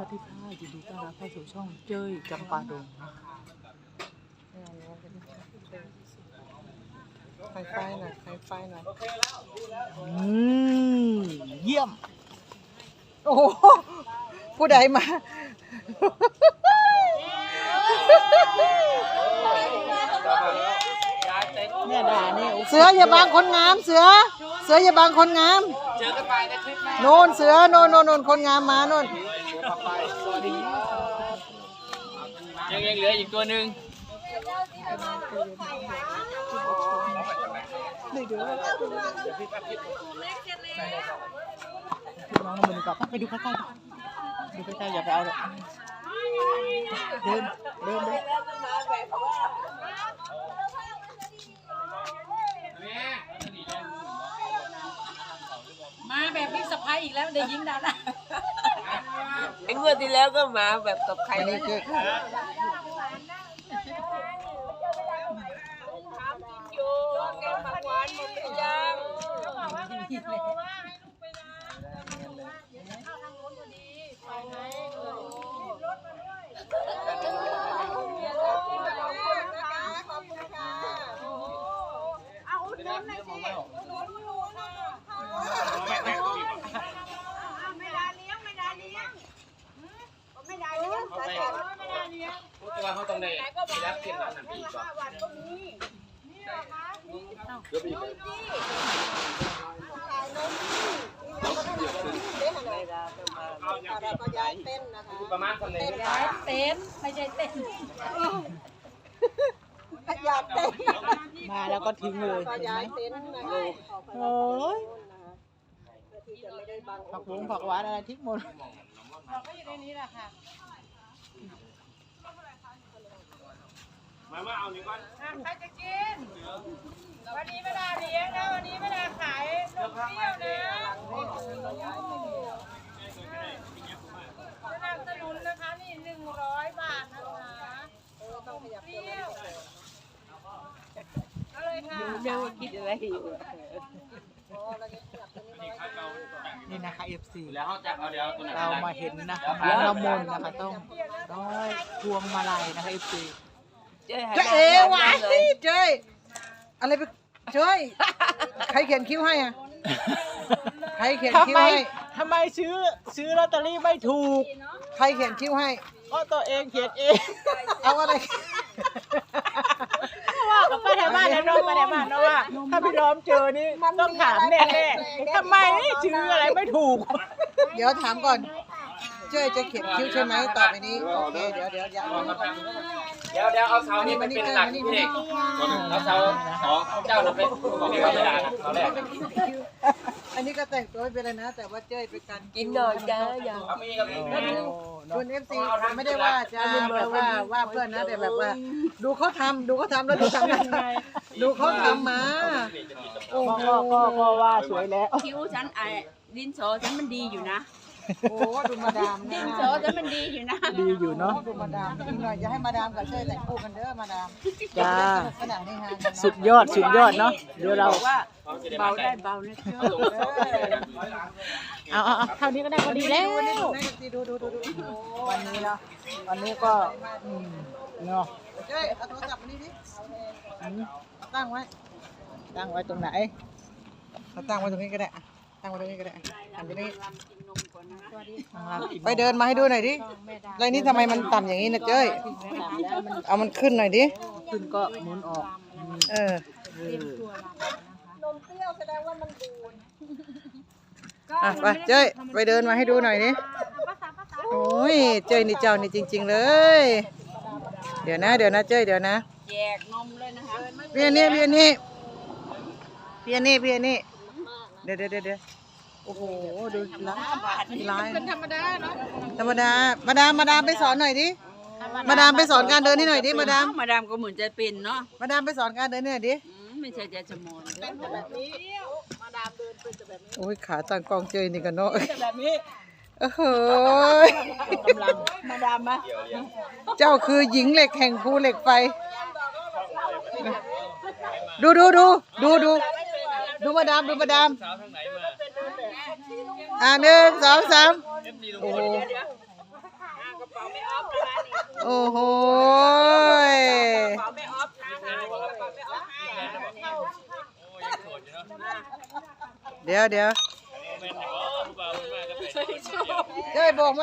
วัสดีค่ะยินดีต้อนรับเข้าสู่ช่องเจ้ยจำปาดงนะคะไฟไฟหน่อยไฟไฟหน่อยอืมเยี่ยม โอ้โหผู้ใดมา เนี่ยด่าเนี่ย เสืออย่าบังคนงามเสือ เสืออย่าบังคนงาม เจอกันไปในคลิปหน้า โน่นเสือโน่นโน่นโน่นคนงามมาโน่น ยังยังเหลืออีกตัวหนึ่งน้องน้ำมันดีกว่าไปดูใกล้ๆดูใกล้ๆอย่าไปเอาเลยเดินเดินเดินมาแบบพี่สะพ้ายอีกแล้วเดี๋ยวยิงดานะ ไอ้งวดที่แล้วก็มาแบบกับใครอันนี้คือแกงผักหวานหมดหรือยังตัวเขาตรงไหนรับเปลี่ยนร้านนั้นอีกก่อน เราก็ย้ายเต้นนะคะประมาณตรงไหนย้ายเต็นท์ไม่ใช่เต็นท์ย้ายเต้นมาแล้วก็ทิ้งเลยก็เห็นไหมย้ายเต้นนะคะโอ้ยที่จะไม่ได้บังผักหวงผักหวานอะไรทิ้งหมดเราก็อยู่ในนี้แหละค่ะมามาเอานี่ก่อนอะใครจะกิน วันนี้ไม่ได้เลี้ยงนะวันนี้ไม่ได้ขายนมเปรี้ยวนะสนับสนุนนะคะนี่หนึ่งร้อยบาทนะคะนมเปรี้ยวเอาเลยค่ะ เดี๋ยวคิดอะไรอยู่นี่นะคะ FC แล้วเขาจะเอาเดี๋ยวตัวไหนเรามาเห็นนะคะน้องละมนนะคะต้องต้องพวงมาลัยนะคะ FC เจ๊เจ๊เอวะเจ้ยอะไรไปเจ้ยใครเขียนคิ้วให้อะใครเขียนทำคิ้วไมให้ ทำไมซื้อซื้อลอตเตอรี่ไม่ถูก ใครเขียนคิ้วให้ ก็ตัวเองเขียนเอง เอาอะไรว่า กับป้าแถวบ้านแล้วน้องป้าแถวบ้านนะว่า ถ้าพี่ล้อมเจอนี่ต้องถามแน่ๆทำไมชื่ออะไรไม่ถูก เดี๋ยวถามก่อน เจ้ยจะเขียนคิ้วใช่ไหมต่อไปนี้ โอเค เดี๋ยวเดี๋ยวอย่า เดี๋ยวเดี๋ยวเอาเสานี่มันเป็นหลักพี่เอกเอาเสาของเจ้าเราไปบอกเขาไม่ได้นะเอาแรกอันนี้ก็แต่งตัวไม่เป็นะ แต่ว่าเจ้ยเป็นการกินหน่อยจ้าอย่าเอามีกับมีคุณเอฟซีไม่ได้ว่าจะแบบว่าว่าเพื่อนนะแต่แบบว่า ดูเขาทำดูเขาทำแล้วดูทำนะดูเขาทำมาโอ้ก็ก็ก็ว่าสวยแล้วคิ้วฉันไอ้ดินสอฉันมันดีอยู่นะ โอ้ดูมาดามดินะนสอฉันมันดีอยู่นะดีอยู่เนาะ ดูมาดามอีกหน่อยอย่าให้มาดามกับเจ้ยแต่งคู่กันเด้อมาดามจ้าสนุกสนานให้ฮากันนะสุดยอด สุดยอดเนาะ เดี๋ยวเราบอกว่าเบาได้เบานะเจ้าเอาเอาเอาเท่านี้ก็ได้พอดีแล้ว ดูดูดูดูดูวันนี้เนาะวันนี้ก็อืมเนาะเจ้ยเอาโทรศัพท์มานี่ดิอืมตั้งไว้ ตั้งไว้ตรงไหนเอาตั้งไว้ตรงนี้ก็ได้อะ ตั้งไว้ตรงนี้ก็ได้หันไปนี่ข้างล่างกินไปเดินมาให้ดูหน่อยดิไรนี่ทำไมมันต่ำอย่างนี้นะเจ้ยแล้วมันเอามันขึ้นหน่อยดิขึ้นก็หมุนออกอืมเออเอออะไปเจ้ยไปเดินมาให้ดูหน่อยดิโอ้ยเจ้ยนี่เจ้านี่จริง ๆเลย เดี๋ยวนะเดี๋ยวนะเจ้ยเดี๋ยวนะแจกนมเลยนะคะเพียนี่เพียนี่เพียนี่เพียนี่เดี๋ยวเดี๋ยวเดี๋ยวเดี๋ยวโอ้โห ดูร้ายร้ายเป็นธรรมดาเนาะ ธรรมดา มาดาม มาดามไปสอนหน่อยดิ มาดามไปสอนการเดินนี่หน่อยดิ มาดาม มาดามก็เหมือนจะเป็นเนาะ มาดามไปสอนการเดินนี่หน่อยดิอืมไม่ใช่จะชะมอนเด้อโอ้ยขาตั้งกล้องเจยนี่กันเนาะแบบนี้โอ้โหกำลังมาดามมาเจ้าคือหญิงเหล็กแห่งภูเหล็กไฟ ดูดูดูดูดูดูมาดามดูมาดาม อ่าหนึ่งสองสามโอ้โหโอ้โหเป๋าไม่ออฟนะคะนี่กระเป๋าไม่ออฟให้เดี๋ยวเดี๋ยวเจ้ยบอกไหม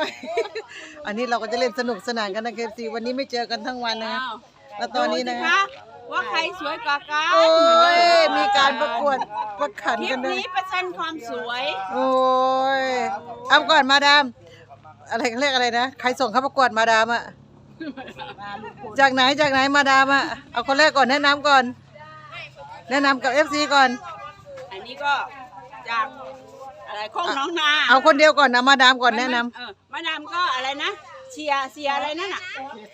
อันนี้เราก็จะเล่นสนุกสนานกันนะเคซีวันนี้ไม่เจอกันทั้งวันนะแล้วตอนนี้นะคะ ว่าใครสวยกว่ากันโอ้ยมีการประกวดประขันคลิกัปนด้วยนี้ประชันความสวย โอ้ยเอาก่อนมาดาม อะไรเขาเรียกอะไรนะใครส่งเข้าประกวดมาดามอะจากไหนจากไหนมาดามอะเอาคนแรกก่อนแนะนำก่อน แนะนำกับ FC ก่อน อันนี้ก็จากอะไรโคงน้องนาเอาคนเดียวก่อนนะมาดามก่อนแนะนำ เออมาดามก็อะไรนะ เชียร์เชียร์อะไรนั่นน่ะ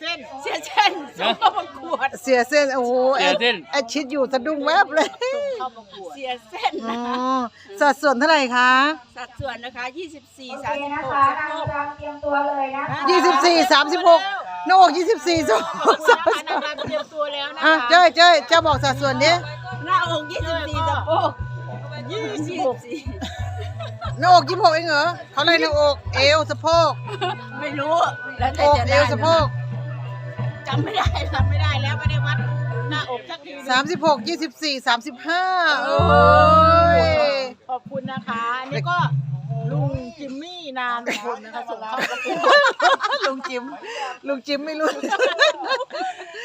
เส้นเชียร์เช่นส่งเข้าประกวดเสียเส้นโอ้โหแอดแอดชิดอยู่สะดุ้งแวบเลยเชียร์เส้นอ๋อนะคะสัดส่วนเท่าไหร่คะ สัดส่วนนะคะ 24 โอเคนะ36คะสะนางโพกรำเตรียมตัวเลยนะคะยี่สิบสี่สามสิบหกหน้าอกยี่สิบสี่สองสามนางรำเตรียมตัวแล้วนะอะคะเจ้ยเจ้ยเจ้าบอกสัดส่วนนี้หน้าอก 24สะโพก24 หน้าอกยี่สิบหกเองเหรอเขาเลยหน้าอกเอวสะโพกไม่รู้ แล้วแต่อกจะเอได้วสะโพกจำไม่ได้จำไม่ได้แล้วไม่ได้วัดหน้าอกสักทีหนึ่งสามสิบหกยี่สิบสี่สามสิบห้าโอ้ยขอบคุณนะคะอันนี้ก็ลุงจิมมี่นานคนนะคะส่งเข้าประกวดลุงจิม ลุงจิมไม่รู้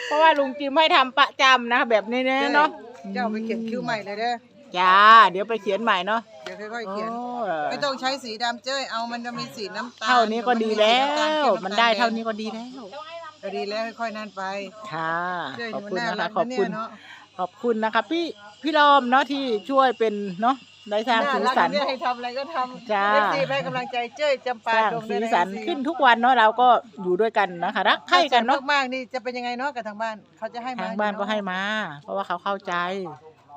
เพราะว่าลุงจิมให้ทำประจำนะคะแบบนี้นะเนาะ เจ้าไปเขียนคิ้วใหม่เลยเด้อ จ้า เดี๋ยวไปเขียนใหม่เนาะเดี๋ยว ค่อยๆเขียนโอ้ไม่ต้องใช้สีดำเจ้ยเอามันจะมีสีน้ำตาลเท่านี้ก็ดีแล้มันวมีสีำตลมันได้เท่านี้ก็ดีแล้ว ก็ดีแล้วค่อยๆนั่นไปค่ะเจ้ยขอบมันคุณน่านะรัคะกขอบนะเนี่คุยณเนาะขอบคุณนะคะพี่พี่รอมเนาะที่ช่วยเป็นเนาะได้สร้างสีสันน่ารักะเนี่ยให้ทำอะไรก็ทำจ้า เอฟซีให้กำลังใจเจ้ยจำปาสร้างดงสีด้วยะสัน FC ขึ้นทุกวันเนาะเราก็อยู่ด้วยกันนะคะรักใครกันเนาะมากๆนี่จะเป็นยังไงเนาะกับทางบ้านเขาจะให้มาทางบ้านก็ให้มา เพราะว่าเขาเข้าใจ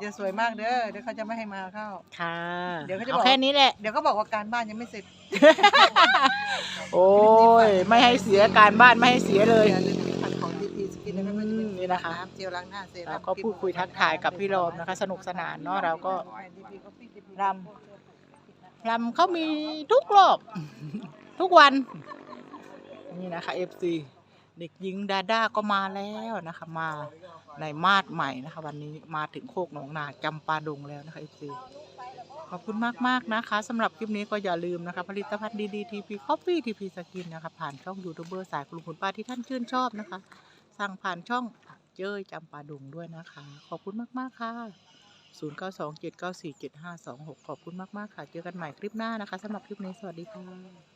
อย่าสวยมากเด้อเดี๋ยวเขาจะไม่ให้มาเข้า ค่ะเดี๋ยวเขาจะเอาบอกแค่นี้แหละ เดี๋ยวเขาบอกว่าการบ้านยังไม่เสร็จโอ้ย ไม่ให้เสียการบ้าน ไม่ให้เสียเลยเดี๋ยวจะมีพันของทีทีสกินนะครับก็จะเป็นนี่นะคะำเจลล้างหน้าเซรั่เรามก็พูดคุยทักทายกับพี่รอมนะคะ สนุกสนานเนาะเราก็รำรำเขามีทุกรอบ ทุกวัน นี่นะคะ FC เด็กหญิงดาด้าก็มาแล้วนะคะ มา ในมาดใหม่นะคะ วันนี้มาถึงโคกหนองนาจำปาดงแล้วนะคะ FC ขอบคุณมาก ๆ นะคะสำหรับคลิปนี้ก็อย่าลืมนะคะ ผลิตภัณฑ์ดีๆทีพีคอฟฟี่ทีพีสกินนะคะ ผ่านช่องยูทูบเบอร์สายกลุ่มคุณป้าที่ท่านชื่นชอบนะคะ สั่งผ่านช่องเจ้ยจำปาดงด้วยนะคะ ขอบคุณมาก ๆ ค่ะ 0 9 2 7 9 4 7 5 2 6 ขอบคุณมาก ๆ ค่ะ เจอกันใหม่คลิปหน้านะคะสำหรับคลิปนี้สวัสดีค่ะ